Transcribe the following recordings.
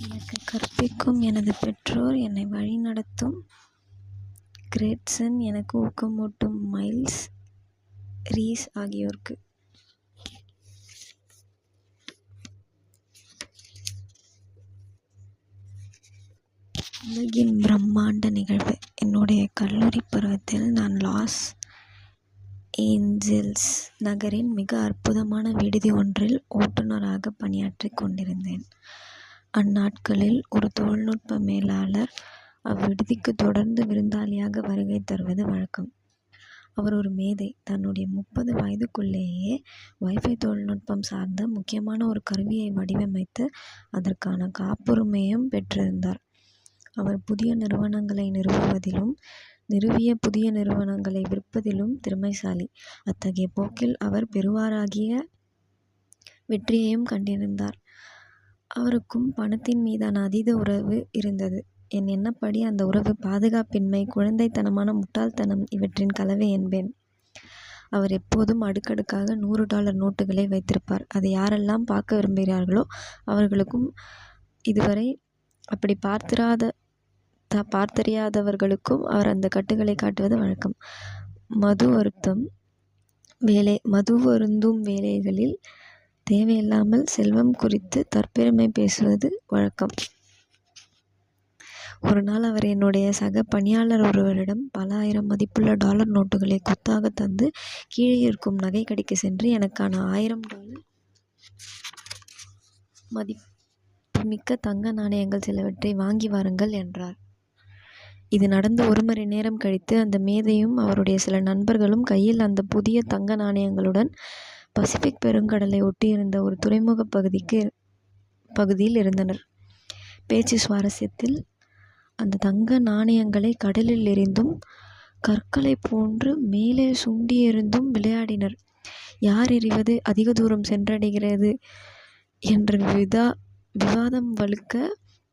எனக்கு கற்பிக்கும் எனது பெற்றோர் என்னை வழிநடத்தும். கிரேட்சன் எனக்கு ஊக்கமூட்டும் மைல்ஸ் ரீஸ் ஆகியோருக்கு. உலகின் பிரம்மாண்ட நிகழ்வு. என்னுடைய கல்லூரி பருவத்தில் நான் லாஸ் ஏஞ்சல்ஸ் நகரின் மிக அற்புதமான விடுதி ஒன்றில் ஓட்டுநராக பணியாற்றிக் கொண்டிருந்தேன். அந்நாட்களில் ஒரு தொழில்நுட்ப மேலாளர் அவ்விடுதிக்கு தொடர்ந்து விருந்தாளியாக வருகை தருவது வழக்கம். அவர் ஒரு மேதை. தன்னுடைய முப்பது வயதுக்குள்ளேயே வைஃபை தொழில்நுட்பம் சார்ந்த முக்கியமான ஒரு கருவியை வடிவமைத்து அதற்கான காப்புரிமையும் பெற்றிருந்தார். அவர் புதிய நிறுவனங்களை நிறுவுவதிலும் நிறுவிய புதிய நிறுவனங்களை விற்பதிலும் திறமைசாலி. அத்தகைய போக்கில் அவர் பெறுவாராகிய வெற்றியையும் கண்டிருந்தார். அவருக்கும் பணத்தின் மீதான அதீத உறவு இருந்தது. என் எண்ணப்படி அந்த உறவு பாதுகாப்பின்மை குழந்தைத்தனமான முட்டாள்தனம் இவற்றின் கலவை என்பேன். அவர் எப்போதும் அடுக்கடுக்காக நூறு டாலர் நோட்டுகளை வைத்திருப்பார். அதை யாரெல்லாம் பார்க்க விரும்புகிறார்களோ அவர்களுக்கும் இதுவரை அப்படி பார்த்திராத தா பார்த்தறியாதவர்களுக்கும் அவர் அந்த கட்டுகளை காட்டுவது வழக்கம். மது வருத்தம் வேலை மது வருந்தும் வேலைகளில் தேவையில்லாமல் செல்வம் குறித்து தற்பெருமை பேசுவது வழக்கம். ஒரு நாள் அவர் என்னுடைய சக பணியாளர் ஒருவரிடம் பல ஆயிரம் மதிப்புள்ள டாலர் நோட்டுகளை கொத்தாக தந்து கீழே இருக்கும் நகை கடைக்கு சென்று எனக்கான ஆயிரம் டாலர் மதிப்புமிக்க தங்க நாணயங்கள் சிலவற்றை வாங்கி வாருங்கள் என்றார். இது நடந்து ஒரு மணி நேரம் கழித்து அந்த மேதையும் அவருடைய சில நண்பர்களும் கையில் அந்த புதிய தங்க நாணயங்களுடன் பசிபிக் பெருங்கடலை ஒட்டியிருந்த ஒரு துறைமுக பகுதிக்கு பகுதியில் இருந்தனர். பேச்சு சுவாரஸ்யத்தில் அந்த தங்க நாணயங்களை கடலில் எறிந்தும் கற்களை போன்று மேலே சுண்டியிருந்தும் விளையாடினர். யார் எறிவது? அதிக தூரம் சென்றடைகிறது என்ற விதா விவாதம் வலுக்க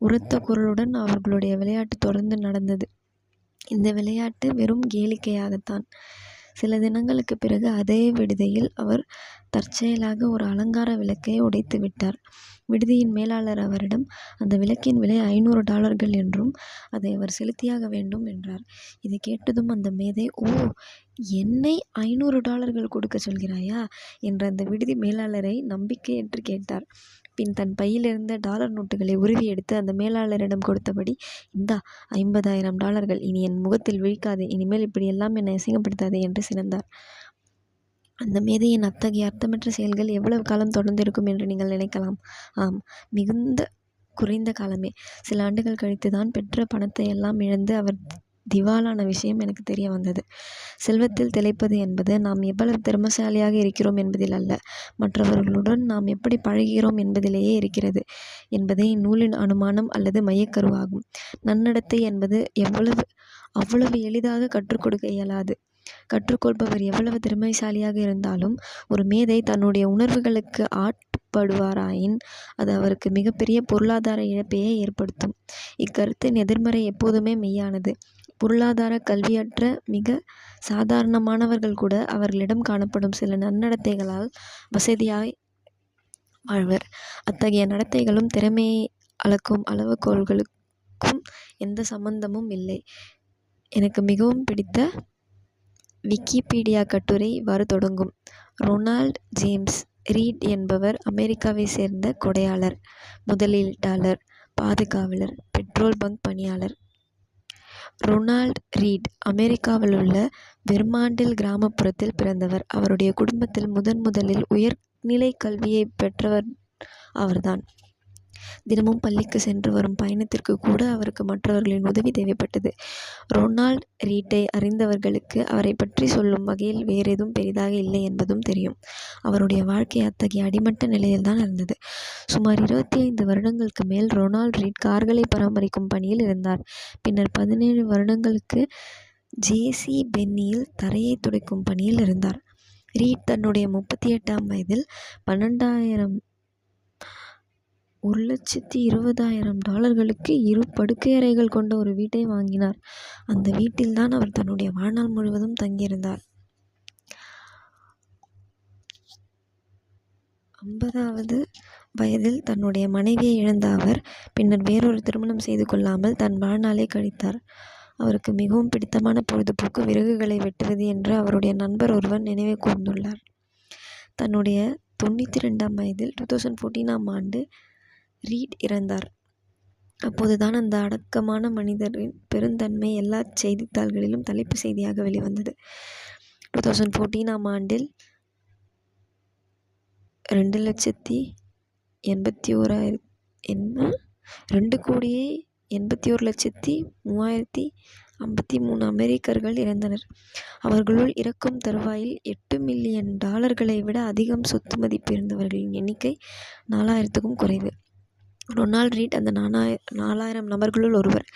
உரத்த குரலுடன் அவர்களுடைய விளையாட்டு தொடர்ந்து நடந்தது. இந்த விளையாட்டு வெறும் கேளிக்கையாகத்தான். சில தினங்களுக்கு பிறகு அதே விடுதியில் அவர் தற்செயலாக ஒரு அலங்கார விளக்கை உடைத்து விட்டார். விடுதியின் மேலாளர் அவரிடம் அந்த விளக்கின் விலை ஐநூறு டாலர்கள் என்றும் அதை அவர் செலுத்தியாக வேண்டும் என்றார். இதை கேட்டதும் அந்த மேதை ஓ என்னை ஐநூறு டாலர்கள் கொடுக்க சொல்கிறாயா? என்று அந்த விடுதி மேலாளரை நம்பிக்கையற்று கேட்டார். பின் தன் பையிலிருந்த டாலர் நோட்டுகளை உருவி எடுத்து அந்த மேலாளரிடம் கொடுத்தபடி இந்தா ஐம்பதாயிரம் டாலர்கள். இனி என் முகத்தில் விழிக்காதே. இனிமேல் இப்படியெல்லாம் என்னை அசிங்கப்படுத்தாதே என்று சினந்தார். அந்த மேதையின் அத்தகைய அர்த்தமற்ற செயல்கள் எவ்வளவு காலம் தொடர்ந்திருக்கும் என்று நீங்கள் நினைக்கலாம். ஆம் மிகுந்த குறைந்த காலமே. சில ஆண்டுகள் கழித்து தான் பெற்ற பணத்தை எல்லாம் இழந்து அவர் திவாலான விஷயம் எனக்கு தெரிய வந்தது. செல்வத்தில் திளைப்பது என்பது நாம் எவ்வளவு திறமசாலியாக இருக்கிறோம் என்பதில் அல்ல மற்றவர்களுடன் நாம் எப்படி பழகிறோம் என்பதிலேயே இருக்கிறது என்பதே இந்நூலின் அனுமானம் அல்லது மையக்கருவாகும். நன்னடத்தை என்பது எவ்வளவு அவ்வளவு எளிதாக கற்றுக் கொடுக்க இயலாது. கற்றுக்கொள்பவர் எவ்வளவு திறமைசாலியாக இருந்தாலும் ஒரு மேதை தன்னுடைய உணர்வுகளுக்கு ஆட்படுவாராயின் அது அவருக்கு மிகப்பெரிய பொருளாதார இழப்பையே ஏற்படுத்தும். இக்கருத்தின் எதிர்மறை எப்போதுமே மெய்யானது. பொருளாதார கல்வியற்ற மிக சாதாரணமானவர்கள் கூட அவர்களிடம் காணப்படும் சில நன்னடத்தைகளால் வசதியாய் வாழ்வர். அத்தகைய நடத்தைகளும் திறமையை அளக்கும் அளவுகோல்களுக்கும் எந்த சம்பந்தமும் இல்லை. எனக்கு மிகவும் பிடித்த விக்கிபீடியா கட்டுரை இவ்வாறு தொடங்கும். ரொனால்ட் ஜேம்ஸ் ரீட் என்பவர் அமெரிக்காவை சேர்ந்த கொடையாளர் முதலீட்டாளர் பாதுகாவலர் பெட்ரோல் பங்க் பணியாளர் ரொனால்ட் ரீட் அமெரிக்காவிலுள்ள வெர்மாண்டில் கிராமப்புறத்தில் பிறந்தவர். அவருடைய குடும்பத்தில் முதன் முதலில் உயர்நிலைக் கல்வியைப் பெற்றவர் அவர்தான். தினமும் பள்ளிக்கு சென்று வரும் பயணத்திற்கு கூட அவருக்கு மற்றவர்களின் உதவி தேவைப்பட்டது. ரொனால்ட் ரீட்டை அறிந்தவர்களுக்கு அவரை பற்றி சொல்லும் வகையில் வேறெதும் பெரிதாக இல்லை என்பதும் தெரியும். அவருடைய வாழ்க்கை அத்தகைய அடிமட்ட நிலையில்தான் இருந்தது. சுமார் இருபத்தி ஐந்து வருடங்களுக்கு மேல் ரொனால்ட் ரீட் கார்களை பராமரிக்கும் பணியில் இருந்தார். பின்னர் பதினேழு வருடங்களுக்கு ஜேசி பென்னியில் தரையை துடைக்கும் பணியில் இருந்தார். ரீட் தன்னுடைய முப்பத்தி எட்டாம் வயதில் பன்னெண்டாயிரம் ஒரு லட்சத்தி இருபதாயிரம் டாலர்களுக்கு இரு படுக்கையறைகள் கொண்ட ஒரு வீட்டை வாங்கினார். அந்த வீட்டில்தான் அவர் தன்னுடைய வாழ்நாள் முழுவதும் தங்கியிருந்தார். ஐம்பதாவது வயதில் தன்னுடைய மனைவியை இழந்த அவர் பின்னர் வேறொரு திருமணம் செய்து கொள்ளாமல் தன் வாழ்நாளை கழித்தார். அவருக்கு மிகவும் பிடித்தமான பொழுதுபோக்கு விறகுகளை வெட்டுவது என்று அவருடைய நண்பர் ஒருவர் நினைவு கூர்ந்துள்ளார். தன்னுடைய தொண்ணூற்றி ரெண்டாம் வயதில் டூ தௌசண்ட் ஃபோர்டீனாம் ஆண்டு ரீட் இறந்தார். அப்போதுதான் அந்த அடக்கமான மனிதரின் பெருந்தன்மை எல்லா செய்தித்தாள்களிலும் தலைப்பு செய்தியாக வெளிவந்தது. டூ தௌசண்ட் ஃபோர்டீனாம் ஆண்டில் ரெண்டு லட்சத்தி எண்பத்தி ஓராயிரத்தி என்ன? ரெண்டு கோடியே எண்பத்தி ஒரு லட்சத்தி மூவாயிரத்தி ஐம்பத்தி மூணு அமெரிக்கர்கள் இறந்தனர். அவர்களுள் இறக்கும் தருவாயில் எட்டு மில்லியன் டாலர்களை விட அதிகம் சொத்து மதிப்பு இருந்தவர்களின் எண்ணிக்கை நாலாயிரத்துக்கும் குறைவு. ரொனால்ட் ரீட் அந்த நாலாய நாலாயிரம் நபர்களுள் ஒருவர்.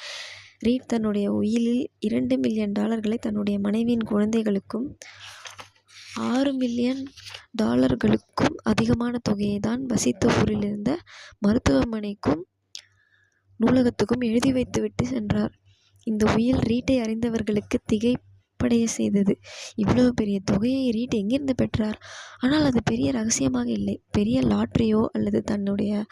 ரீட் தன்னுடைய உயிலில் இரண்டு மில்லியன் டாலர்களை தன்னுடைய மனைவியின் குழந்தைகளுக்கும் ஆறு மில்லியன் டாலர்களுக்கும் அதிகமான தொகையை தான் வசித்த ஊரில் இருந்த மருத்துவமனைக்கும் நூலகத்துக்கும் எழுதி வைத்துவிட்டு சென்றார். இந்த உயில் ரீட்டை அறிந்தவர்களுக்கு திகைப்படைய செய்தது. இவ்வளவு பெரிய தொகையை ரீட் எங்கிருந்து பெற்றார்? ஆனால் அது பெரிய ரகசியமாக இல்லை. பெரிய லாட்ரியோ அல்லது தன்னுடைய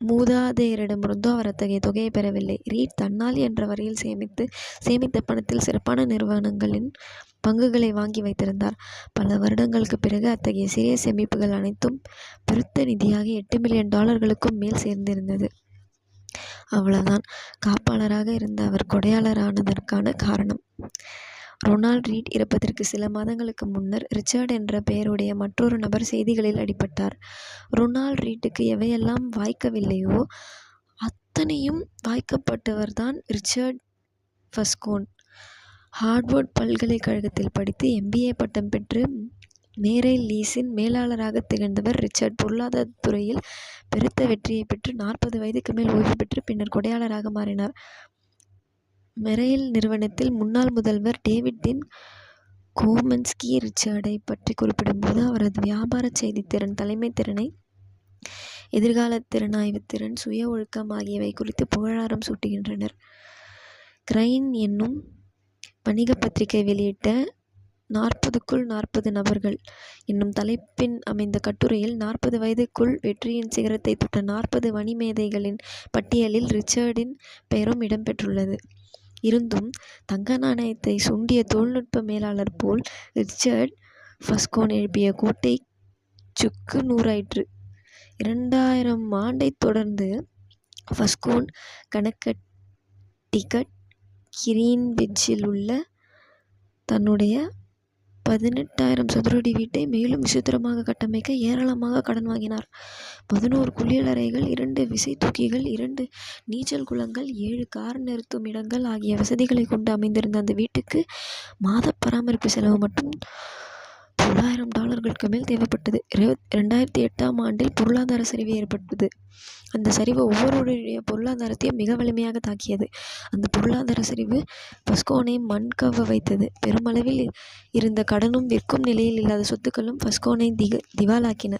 மூதாதையரிடமிருந்தோ அவர் அத்தகைய தொகையை பெறவில்லை. ரீட் தன்னாலி என்ற வரையில் சேமித்து சேமித்த பணத்தில் சிறப்பான நிறுவனங்களின் பங்குகளை வாங்கி வைத்திருந்தார். பல வருடங்களுக்கு பிறகு அத்தகைய சிறிய சேமிப்புகள் அனைத்தும் பெருத்த நிதியாக எட்டு மில்லியன் டாலர்களுக்கும் மேல் சேர்ந்திருந்தது. அவ்வளவுதான். காப்பாளராக இருந்த அவர் கொடையாளரானதற்கான காரணம். ரொனால்ட் ரீட் இறப்பதற்கு சில மாதங்களுக்கு முன்னர் ரிச்சர்ட் என்ற பெயருடைய மற்றொரு நபர் செய்திகளில் அடிபட்டார். ரொனால்ட் ரீட்டுக்கு எவையெல்லாம் வாய்க்கவில்லையோ அத்தனையும் வாய்க்கப்பட்டவர்தான் ரிச்சர்ட் ஃபஸ்கோன். ஹார்ட்வர்ட் பல்கலைக்கழகத்தில் படித்து எம்பிஏ பட்டம் பெற்று மேரை லீஸின் மேலாளராக திகழ்ந்தவர் ரிச்சர்ட் பொருளாதார துறையில் பெருத்த வெற்றியை பெற்று நாற்பது வயதுக்கு மேல் ஓய்வு பெற்று பின்னர் கொடையாளராக மாறினார். மெரெயில் நிறுவனத்தில் முன்னாள் முதல்வர் டேவிட் டின் கோமன்ஸ்கி ரிச்சர்டை பற்றி குறிப்பிடும்போது அவரது வியாபார செய்தித்திறன் தலைமைத் திறனை எதிர்கால திறனாய்வு திறன் சுய ஒழுக்கம் ஆகியவை குறித்து புகழாரம் சூட்டுகின்றனர். கிரைன் என்னும் வணிக பத்திரிகை வெளியிட்ட நாற்பதுக்குள் நாற்பது நபர்கள் என்னும் தலைப்பின் அமைந்த கட்டுரையில் நாற்பது வயதுக்குள் வெற்றியின் சிகரத்தை தொட்ட நாற்பது வணிமேதைகளின் பட்டியலில் ரிச்சர்டின் பெயரும் இடம்பெற்றுள்ளது இருந்தும் தங்க நாணயத்தை சுண்டிய தொழில்நுட்ப மேலாளர் போல் ரிச்சர்ட் ஃபஸ்கோன் எழுப்பிய கோட்டை சுக்கு நூறாயிற்று. இரண்டாயிரம் ஆண்டைத் தொடர்ந்து ஃபஸ்கோன் கனெக்டிகட் கிரீன்விச்சில் உள்ள தன்னுடைய பதினெட்டாயிரம் சதுரடி வீட்டை மேலும் விசித்திரமாக கட்டமைக்க ஏராளமாக கடன் வாங்கினார். பதினோரு குளியலறைகள் இரண்டு விசைத்தூக்கிகள் இரண்டு நீச்சல் குளங்கள் ஏழு கார் நிறுத்தும் இடங்கள் ஆகிய வசதிகளை கொண்டு அமைந்திருந்த அந்த வீட்டுக்கு மாத பராமரிப்பு செலவு மட்டும் தொள்ளாயிரம் டாலர்களுக்கு மேல் தேவைப்பட்டது. இருபத் ரெண்டாயிரத்தி எட்டாம் ஆண்டில் பொருளாதார சரிவு ஏற்பட்டது. அந்த சரிவு ஒவ்வொருவருடைய பொருளாதாரத்தையும் மிக வலிமையாக தாக்கியது. அந்த பொருளாதார சரிவு பஸ்கோனை மண்கவ வைத்தது. பெருமளவில் இருந்த கடனும் விற்கும் நிலையில் இல்லாத சொத்துக்களும் பஸ்கோனை திக திவாலாக்கின.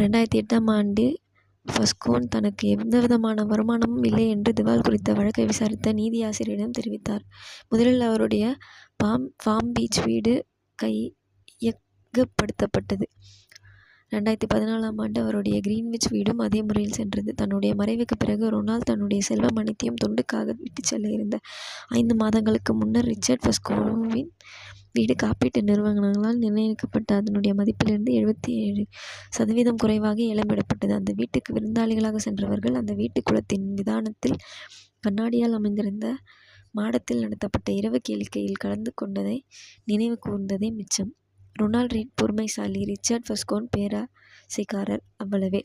ரெண்டாயிரத்தி எட்டாம் ஆண்டு ஃபஸ்கோன் தனக்கு எந்தவிதமான வருமானமும் இல்லை என்று திவால் குறித்த வழக்கை விசாரித்த நீதி ஆசிரியரிடம் தெரிவித்தார். முதலில் அவருடைய பாம் பாம் பீச் வீடு கையகப்படுத்தப்பட்டது. ரெண்டாயிரத்தி பதினாலாம் ஆண்டு அவருடைய கிரீன்விச் வீடும் அதே முறையில் சென்றது. தன்னுடைய மறைவுக்கு பிறகு ரொனால்ட் தன்னுடைய செல்வம் அனைத்தையும் தொண்டுக்காக விட்டுச் செல்ல இருந்த ஐந்து மாதங்களுக்கு முன்னர் ரிச்சர்ட் ஃபஸ்கோவின் வீடு காப்பீட்டு நிறுவனங்களால் நிர்ணயிக்கப்பட்ட அதனுடைய மதிப்பிலிருந்து எழுபத்தி ஏழு சதவீதம் குறைவாக இளம்பிடப்பட்டது. அந்த வீட்டுக்கு விருந்தாளிகளாக சென்றவர்கள் அந்த வீட்டு குளத்தின் விதானத்தில் கண்ணாடியால் அமைந்திருந்த மாடத்தில் நடத்தப்பட்ட இரவு கேளிக்கையில் கலந்து கொண்டதை நினைவு கூர்ந்ததே மிச்சம். ரொனால்ட் ரீட் பொறுமைசாலி ரிச்சர்ட் ஃபஸ்கோன் பேராசைக்காரர் அவ்வளவே.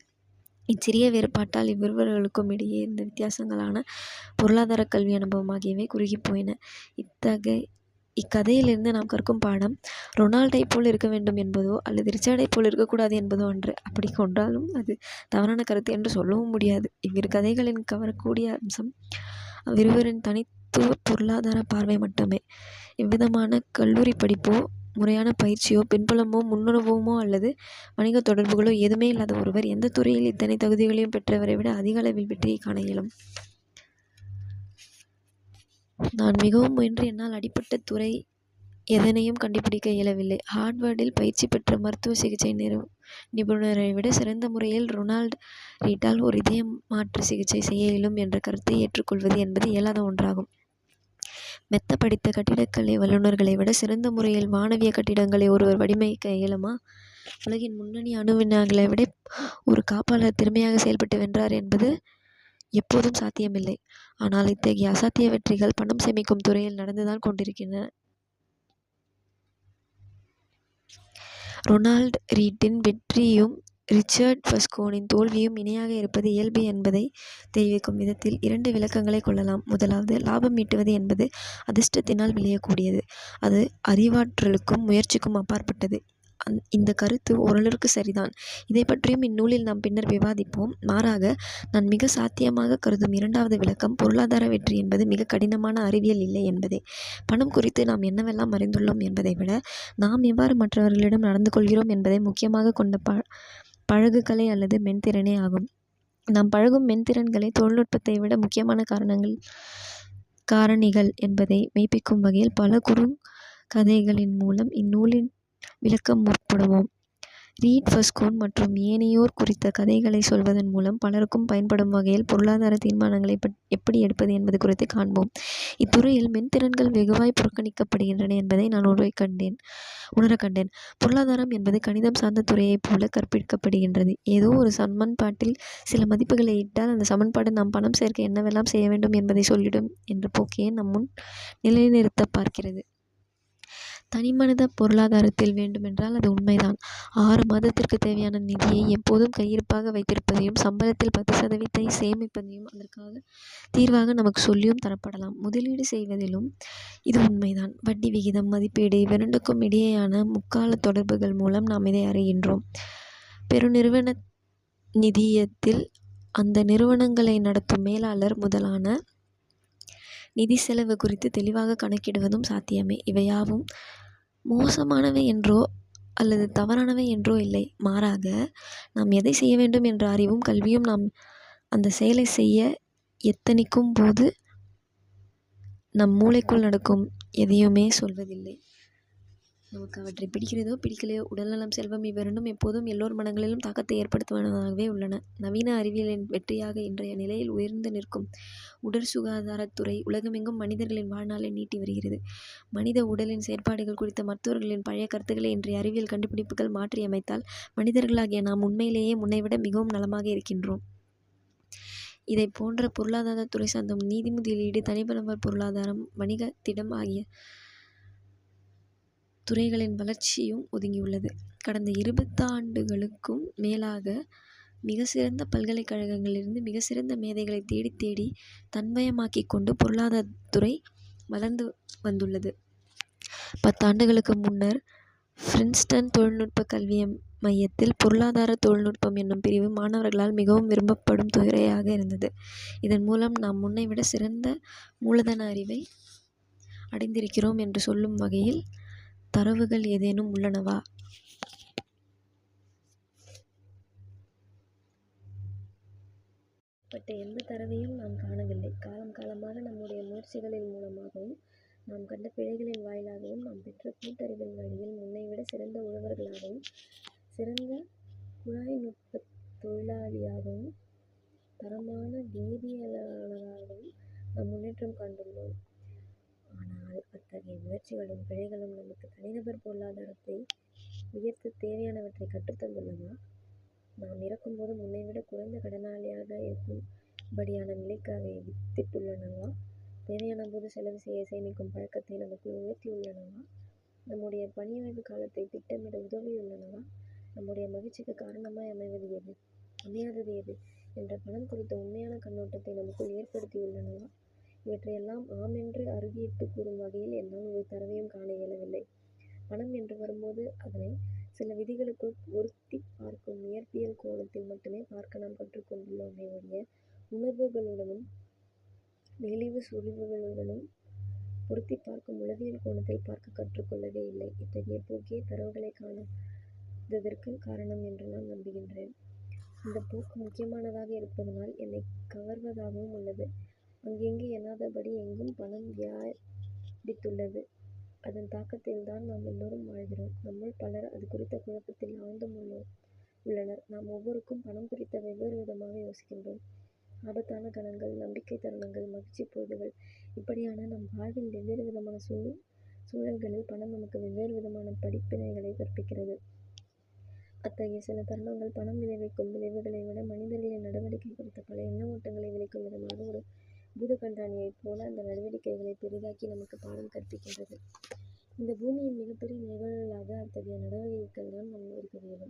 இச்சிறிய வேறுபாட்டால் இவ்விருவர்களுக்கும் இடையே இருந்த வித்தியாசங்களான பொருளாதார கல்வி அனுபவம் ஆகியவை குறுகிப் போயின. இத்தகை இக்கதையிலிருந்து நாம் கற்கும் பாடம் ரொனால்டை போல் இருக்க வேண்டும் என்பதோ அல்லது ரிச்சர்டை போல் இருக்கக்கூடாது என்பதோ அன்று. அப்படி கொண்டாலும் அது தவறான கருத்து என்று சொல்லவும் முடியாது. இவ்விரு கதைகளின் கவரக்கூடிய அம்சம் அவ்விருவரின் தனி மருத்துவ பொருளாதார பார்வை மட்டுமே எவ்விதமான கல்லூரி படிப்போ முறையான பயிற்சியோ பின்புலமோ முன்னுணர்வுமோ அல்லது வணிக தொடர்புகளோ எதுவுமே இல்லாத ஒருவர் எந்த துறையில் இத்தனை தகுதிகளையும் பெற்றவரை விட அதிக அளவில் வெற்றியை காண இயலும் நான் மிகவும் முயன்று என்னால் அடிப்பட்ட துறை எதனையும் கண்டுபிடிக்க இயலவில்லை. ஹார்ட்வர்டில் பயிற்சி பெற்ற மருத்துவ சிகிச்சை நிபுணரை விட சிறந்த முறையில் ரொனால்ட் ரீட்டால் ஒரு இதய மாற்று சிகிச்சை செய்ய இயலும் என்ற கருத்தை ஏற்றுக்கொள்வது என்பது இயலாத ஒன்றாகும். மெத்த படித்த கட்டிடக்கலை வல்லுநர்களை விட சிறந்த முறையில் வானவிய கட்டிடங்களை ஒருவர் வடிவமைக்க இயலுமா? உலகின் முன்னணி அணு விட ஒரு காப்பாளர் திறமையாக செயல்பட்டு வென்றார் என்பது எப்போதும் சாத்தியமில்லை. ஆனால் இத்தகைய அசாத்திய வெற்றிகள் பணம் சேமிக்கும் துறையில் நடந்துதான் கொண்டிருக்கின்றன. ரொனால்ட் ரீட்டின் வெற்றியும் ரிச்சர்ட் பஸ்கோனின் தோல்வியும் இணையாக இருப்பது இயல்பு என்பதைத் தெரிவிக்கும் விதத்தில் இரண்டு விளக்கங்களைக் கொள்ளலாம். முதலாவது லாபம் ஈட்டுவது என்பது அதிர்ஷ்டத்தினால் விளையக்கூடியது. அது அறிவாற்றலுக்கும் முயற்சிக்கும் அப்பாற்பட்டது. இந்தக் கருத்து ஓரளவிற்கு சரிதான். இதைப் பற்றியும் இந்நூலில் நாம் பின்னர் விவாதிப்போம். மாறாக நான் மிகச் சாத்தியமாகக் கருதும் இரண்டாவது விளக்கம் பொருளாதார வெற்றி என்பது மிகக் கடினமான அறிவியல் இல்லை என்பதே. பணம் குறித்து நாம் என்னவெல்லாம் அறிந்துள்ளோம் என்பதை விட நாம் எவ்வாறு மற்றவர்களிடம் நடந்து கொள்கிறோம் என்பதை முக்கியமாக கொண்ட பழகுகலை அல்லது மென்திறனே ஆகும். நாம் பழகும் மென்திறன்களே தொழில்நுட்பத்தை விட முக்கியமான காரணங்கள் காரணிகள் என்பதை மெய்ப்பிக்கும் வகையில் பல குறுங்கதைகளின் மூலம் இந்நூலின் விளக்கம் முற்படுவோம். ரீட் ஃபஸ்கோன் மற்றும் ஏனையோர் குறித்த கதைகளைச் சொல்வதன் மூலம் பலருக்கும் பயன்படும் வகையில் பொருளாதார தீர்மானங்களை எப்படி எடுப்பது என்பது குறித்து காண்போம். இத்துறையில் மென்திறன்கள் வெகுவாய் புறக்கணிக்கப்படுகின்றன என்பதை நான் உணரக் கண்டேன். பொருளாதாரம் என்பது கணிதம் சார்ந்த துறையைப் போல கற்பிக்கப்படுகின்றது. ஏதோ ஒரு சமன்பாட்டில் சில மதிப்புகளை இட்டால் அந்த சமன்பாடு நாம் பணம் சேர்க்க என்னவெல்லாம் செய்ய வேண்டும் என்பதை சொல்லிடும் என்ற போக்கையே நம் முன் நிலைநிறுத்தப் பார்க்கிறது. தனிமனித பொருளாதாரத்தில் வேண்டுமென்றால் அது உண்மைதான். ஆறு மாதத்திற்குத் தேவையான நிதியை எப்போதும் கையிருப்பாக வைத்திருப்பதையும் சம்பளத்தில் பத்து சதவீதத்தை சேமிப்பதையும் அதற்காக தீர்வாக நமக்கு சொல்லியும் தரப்படலாம். முதலீடு செய்வதிலும் இது உண்மைதான். வட்டி விகிதம் மதிப்பீடு இவ்விரண்டுக்கும் இடையேயான முக்கால தொடர்புகள் மூலம் நாம் இதை அறிகின்றோம். பெருநிறுவன நிதியத்தில் அந்த நிறுவனங்களை நடத்தும் மேலாளர் முதலான நிதி செலவு குறித்து தெளிவாக கணக்கிடுவதும் சாத்தியமே. இவையாவும் மோசமானவை என்றோ அல்லது தவறானவை என்றோ இல்லை. மாறாக நாம் எதை செய்ய வேண்டும் என்ற அறிவும் கல்வியும் நாம் அந்த செயலை செய்ய எத்தனிக்கும் போது நம் மூளைக்குள் நடக்கும் எதையுமே சொல்வதில்லை. நமக்கு அவற்றைப் பிடிக்கிறதோ பிடிக்கலையோ உடல்நலம் செல்வம் இவ்விரண்டும் எப்போதும் எல்லோர் மனங்களிலும் தாக்கத்தை ஏற்படுத்துவனதாகவே உள்ளன. நவீன அறிவியலின் வெற்றியாக இன்றைய நிலையில் உயர்ந்து நிற்கும் உடற்சுகாதாரத் துறை உலகமெங்கும் மனிதர்களின் வாழ்நாளை நீட்டி வருகிறது. மனித உடலின் செயற்பாடுகள் குறித்த மருத்துவர்களின் பழைய கருத்துக்களை இன்றைய அறிவியல் கண்டுபிடிப்புகள் மாற்றியமைத்தால் மனிதர்களாகிய நாம் உண்மையிலேயே முன்னைவிட மிகவும் நலமாக இருக்கின்றோம். இதைப் போன்ற பொருளாதாரத் துறை சார்ந்த நிதி முதலீடு தனிநபர் பொருளாதாரம் வணிக திடம் ஆகிய துறைகளின் வளர்ச்சியும் ஒதுங்கியுள்ளது. கடந்த இருபத்தாண்டுகளுக்கும் மேலாக மிக சிறந்த பல்கலைக்கழகங்களிலிருந்து மிக சிறந்த மேதைகளை தேடித் தேடி தன்மயமாக்கி கொண்டு பொருளாதாரத்துறை வளர்ந்து வந்துள்ளது. பத்தாண்டுகளுக்கு முன்னர் பிரின்ஸ்டன் தொழில்நுட்ப கல்வி மையத்தில் பொருளாதாரத் தொழில்நுட்பம் என்னும் பிரிவு மாணவர்களால் மிகவும் விரும்பப்படும் துறையாக இருந்தது. இதன் மூலம் நாம் முன்னை விட சிறந்த மூலதன அறிவை அடைந்திருக்கிறோம் என்று சொல்லும் வகையில் தரவுகள் ஏதேனும் உள்ளனவா? பட்ட எந்த தரவையும் நாம் காணவில்லை. காலம் காலமாக நம்முடைய முயற்சிகளின் மூலமாகவும் நாம் கண்ட பிழைகளின் வாயிலாகவும் நாம் பெற்ற கூட்டறிவின் வழியில் முன்னை விட சிறந்த உழவர்களாகவும் சிறந்த குழாய் நுட்ப தொழிலாளியாகவும் தரமான வேதியியலாளராகவும் நாம் முன்னேற்றம் கண்டுள்ளோம். ஆனால் அத்தகைய முயற்சிகளும் பிழைகளும் நமக்கு தனிநபர் பொருளாதாரத்தை உயர்த்தத் தேவையானவற்றை கற்றுத்தந்துள்ளனவா நாம் இறக்கும்போது விட குறைந்த கடனாளியாக இருக்கும்படியான நிலைக்கு அவை வித்திட்டுள்ளனவா? தேவையானபோது செலவு செய்ய சேமிக்கும் பழக்கத்தை நமக்குள் உயர்த்தியுள்ளனவா? நம்முடைய பணியாய்வு காலத்தை திட்டமிட உதவியுள்ளனவா? நம்முடைய மகிழ்ச்சிக்கு காரணமாய் அமையாதது எது? என்ற பணம் குறித்த உண்மையான கண்ணோட்டத்தை நமக்குள் ஏற்படுத்தியுள்ளனவா? இவற்றையெல்லாம் ஆம் என்று அறுதியிட்டுக் கூறும் வகையில் என்னால் ஒரு தரவையும் காண இயலவில்லை. பணம் என்று வரும்போது அதனைச் சில விதிகளுக்குள் பொருத்திப் பார்க்கும் இயற்பியல் கோணத்தில் மட்டுமே பார்க்க நாம் கற்றுக் கொண்டுள்ளோமே ஒழிய உணர்வுகளுடனும் நெளிவு சுழிவுகளுடனும் பொருத்திப் பார்க்கும் உளவியல் கோணத்தில் பார்க்கக் கற்றுக் கொள்ளவே இல்லை. இத்தகைய போக்கே தரவுகளைக் காணாததற்குக் காரணம் என்று நான் நம்புகின்றேன். இந்தப் போக்கு முக்கியமானதாக இருப்பதனால் என்னைக் கவர்வதாகவும் உள்ளது. அங்கெங்கு எண்ணாதபடி எங்கும் பணம் வியாபித்துள்ளது. அதன் தாக்கத்தில்தான் நாம் எல்லோரும் வாழ்கிறோம். நம்மள் பலர் அது குறித்த குழப்பத்தில் ஆழ்ந்தும் உள்ளனர். நாம் ஒவ்வொருவரும் பணம் குறித்து வெவ்வேறு விதமாக யோசிக்கின்றோம். ஆபத்தான கணங்கள், நம்பிக்கைத் தருணங்கள், மகிழ்ச்சிப் பொழுதுகள் இப்படியான நம் வாழ்வின் வெவ்வேறு விதமான சூழல்களில் பணம் நமக்கு வெவ்வேறு விதமான படிப்பினைகளைக் கற்பிக்கிறது. அத்தகைய சில தருணங்கள் பணம் விளைவிக்கும் விளைவுகளை விட மனிதர்களின் நடவடிக்கை குறித்த பல எண்ண ஓட்டங்களை விளக்கும் விதமாக ஒரு பூதகண்ணாடியைப் போல அந்த நடவடிக்கைகளை பெரிதாக்கி நமக்கு பாடம் கற்பிக்கின்றது. இந்த பூமியின் மிகப்பெரிய நிகழ்வுகளாக அத்தகைய நடவடிக்கைகள் நடவடிக்கைகள்தான் இருக்க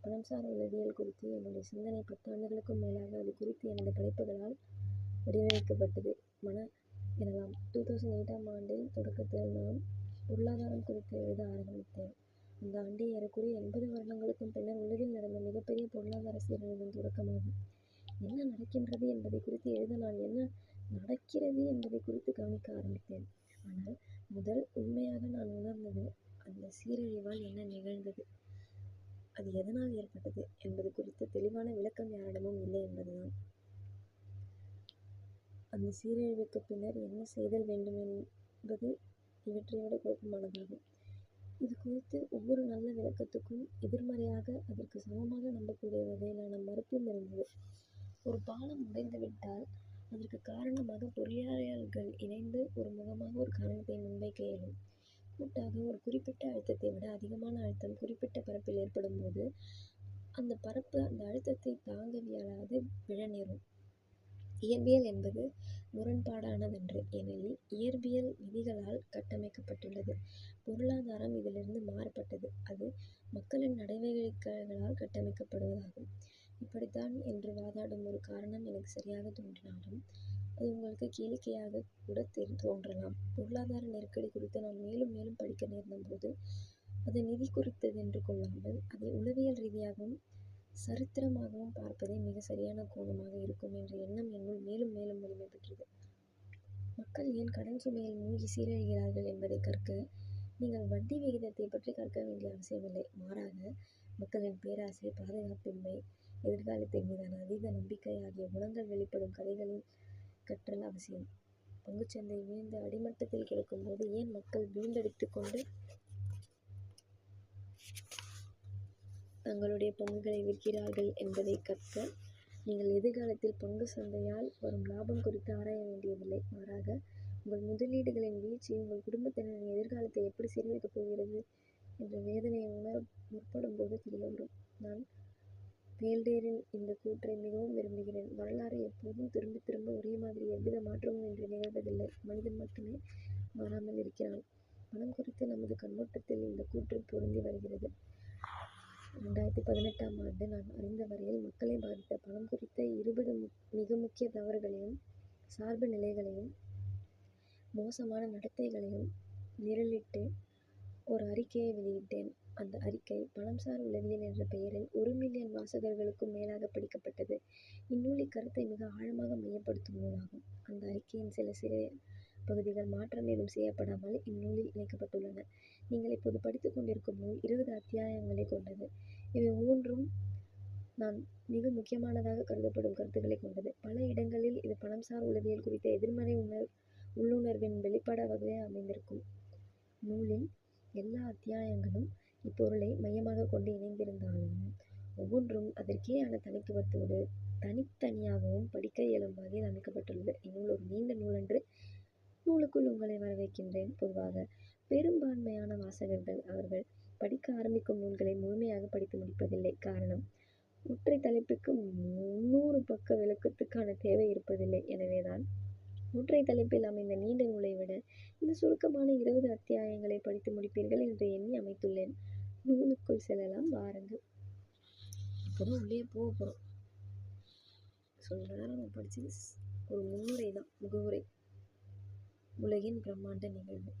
பணம் சார் உளவியல் குறித்து என்னுடைய சிந்தனை பத்தாண்டுகளுக்கும் மேலாக அது குறித்து எனது படைப்புகளால் வடிவமைக்கப்பட்டது மன எனலாம். டூ தௌசண்ட் எயிட்டாம் ஆண்டின் தொடக்கத்தில் நான் பொருளாதாரம் குறித்து எழுத ஆரம்பித்தேன். அந்த ஆண்டு ஏறக்குறைய எண்பது வருடங்களுக்கும் பின்னர் உலகில் நடந்த மிகப்பெரிய பொருளாதார சீரழிவின் தொடக்கமாகும். என்ன நடக்கின்றது என்பதை குறித்து எழுத நான் என்ன நடக்கிறது என்பதை குறித்து கவனிக்க ஆரம்பித்தேன். ஆனால் முதல் உண்மையாக நான் உணர்ந்தது அந்த சீரழிவால் என்ன நிகழ்ந்தது, அது எதனால் ஏற்பட்டது என்பது குறித்த தெளிவான விளக்கம் யாரிடமும் இல்லை என்பதுதான். அந்த சீரழிவுக்கு பின்னர் என்ன செய்தல் வேண்டும் என்பது இவற்றை விட குழப்பமானதாகும். இது குறித்து ஒவ்வொரு நல்ல விளக்கத்துக்கும் எதிர்மறையாக அதற்கு சமமாக நம்பக்கூடிய வகையிலான மறுப்பும் இருந்தது. ஒரு பாலம் உடைந்துவிட்டால் அதற்கு காரணமாக பொறியாளர்கள் இணைந்து ஒரு முகமாக ஒரு காரணத்தை முன்வைக்க இயலும். கூட்டாக ஒரு குறிப்பிட்ட அழுத்தத்தை விட அதிகமான அழுத்தம் குறிப்பிட்ட பரப்பில் ஏற்படும்போது அந்த பரப்பு அந்த அழுத்தத்தை தாங்கவியலாது விழ நேரும். இயற்பியல் என்பது முரண்பாடானதன்று. ஏனெனில் இயற்பியல் விதிகளால் கட்டமைக்கப்பட்டுள்ளது. பொருளாதாரம் இதிலிருந்து மாறுபட்டது. அது மக்களின் நடவடிக்கைகளால் கட்டமைக்கப்படுவதாகும். இப்படித்தான் என்று வாதாடும் ஒரு காரணம் எனக்கு சரியாகத் தோன்றினாலும் அது உங்களுக்கு கேளிக்கையாக கூட தோன்றலாம். பொருளாதார நெருக்கடி குறித்து நான் மேலும் மேலும் படிக்க நேர்ந்தபோது அது நிதி குறித்ததென்று கொள்ளாமல் அதை உளவியல் ரீதியாகவும் சரித்திரமாகவும் பார்ப்பதே மிகச் சரியான கோணமாக இருக்கும் என்ற எண்ணம் என்னுள் மேலும் மேலும் வலிமை பெற்றது. மக்கள் ஏன் கடன் சுமையில் மூழ்கி சீரழிகிறார்கள் என்பதை கற்க நீங்கள் வட்டி விகிதத்தை பற்றி கற்க வேண்டிய அவசியமில்லை. மாறாக மக்களின் பேராசை, பாதுகாப்பின்மை, எதிர்காலத்தின் மீதான அதீத நம்பிக்கை ஆகிய குணங்கள் வெளிப்படும் கதைகளில் கற்றல் அவசியம். பங்குச்சந்தை வீழ்ந்து அடிமட்டத்தில் கிடக்கும்போது ஏன் மக்கள் வீம்படித்துக் கொண்டு தங்களுடைய பங்குகளை விற்கிறார்கள் என்பதைக் கற்க நீங்கள் எதிர்காலத்தில் பங்கு சந்தையால் வரும் லாபம் குறித்து ஆராய வேண்டியதில்லை. மாறாக உங்கள் முதலீடுகளின் வீழ்ச்சி உங்கள் குடும்பத்தினரின் எதிர்காலத்தை எப்படி சீரழிக்கப் போகிறது என்ற வேதனையை உணர முற்படும்போது தெரியவரும். நான் பேல்டேரின் இந்த கூற்றை மிகவும் விரும்புகிறேன். வரலாறு எப்போதும் திரும்ப திரும்ப ஒரே மாதிரி எவ்வித மாற்றமும் இன்றி நிகழ்வதில்லை. மனிதன் மட்டுமே மாறாமல் இருக்கிறான். பணம் குறித்த நமது கண்ணோட்டத்தில் இந்த கூற்று பொருந்தி வருகிறது. ரெண்டாயிரத்தி பதினெட்டாம் ஆண்டு நான் அறிந்த வரையில் மக்களை பாதித்த பணம் குறித்த இருபது மிக முக்கிய தவறுகளையும் சார்பு நிலைகளையும் மோசமான நடத்தைகளையும் நிரலிட்டு ஒரு அறிக்கையை வெளியிட்டேன். அந்த அறிக்கை பணம்சார் உளவியல் என்ற பெயரில் ஒரு மில்லியன் வாசகர்களுக்கும் மேலாக படிக்கப்பட்டது. இந்நூல் இக்கருத்தை மிக ஆழமாக மையப்படுத்தும் நூலாகும். அந்த அறிக்கையின் சில சிறிய பகுதிகள் மாற்றம் ஏதும் செய்யப்படாமல் இந்நூலில் இணைக்கப்பட்டுள்ளன. நீங்கள் இப்போது படித்துக் கொண்டிருக்கும் நூல் இருபது அத்தியாயங்களைக் கொண்டது. இவை ஒவ்வொன்றும் நான் மிக முக்கியமானதாகக் கருதப்படும் கருத்துக்களைக் கொண்டது. பல இடங்களில் இது பணம்சார் உளவியல் குறித்த எதிர்மறை உள்ளுணர்வின் வெளிப்பாடாகவே அமைந்திருக்கும். நூலின் எல்லா அத்தியாயங்களும் இப்பொருளை மையமாகக் கொண்டு இணைந்திருந்தாலும் ஒவ்வொன்றும் அதற்கேயான தனித்துவத்தோடு தனித்தனியாகவும் படிக்க இயலும் வகையில் அமைக்கப்பட்டுள்ளது. இந்நூல் ஒரு நீண்ட நூலன்று. நூலுக்குள் உங்களை வரவேற்கின்றேன். பொதுவாக பெரும்பான்மையான வாசகர்கள் அவர்கள் படிக்க ஆரம்பிக்கும் நூல்களை முழுமையாக படித்து முடிப்பதில்லை. காரணம் ஒற்றை தலைப்புக்கு முந்நூறு பக்க விளக்கத்துக்கான தேவை இருப்பதில்லை. எனவேதான் ஒற்றைத் தலைப்பில் அமைந்த நீண்ட நூலை விட இந்த சுருக்கமான இருபது அத்தியாயங்களை படித்து முடிப்பீர்கள் என்று எண்ணி அமைத்துள்ளேன். நூலுக்குள் செல்லலாம் வாருங்கள். இப்போதான் உள்ளே போக போகிறோம் நேரம் நம்ம படித்தது ஒரு முன்னுரைதான் முகவுரை. உலகின் பிரம்மாண்ட நிகழ்வு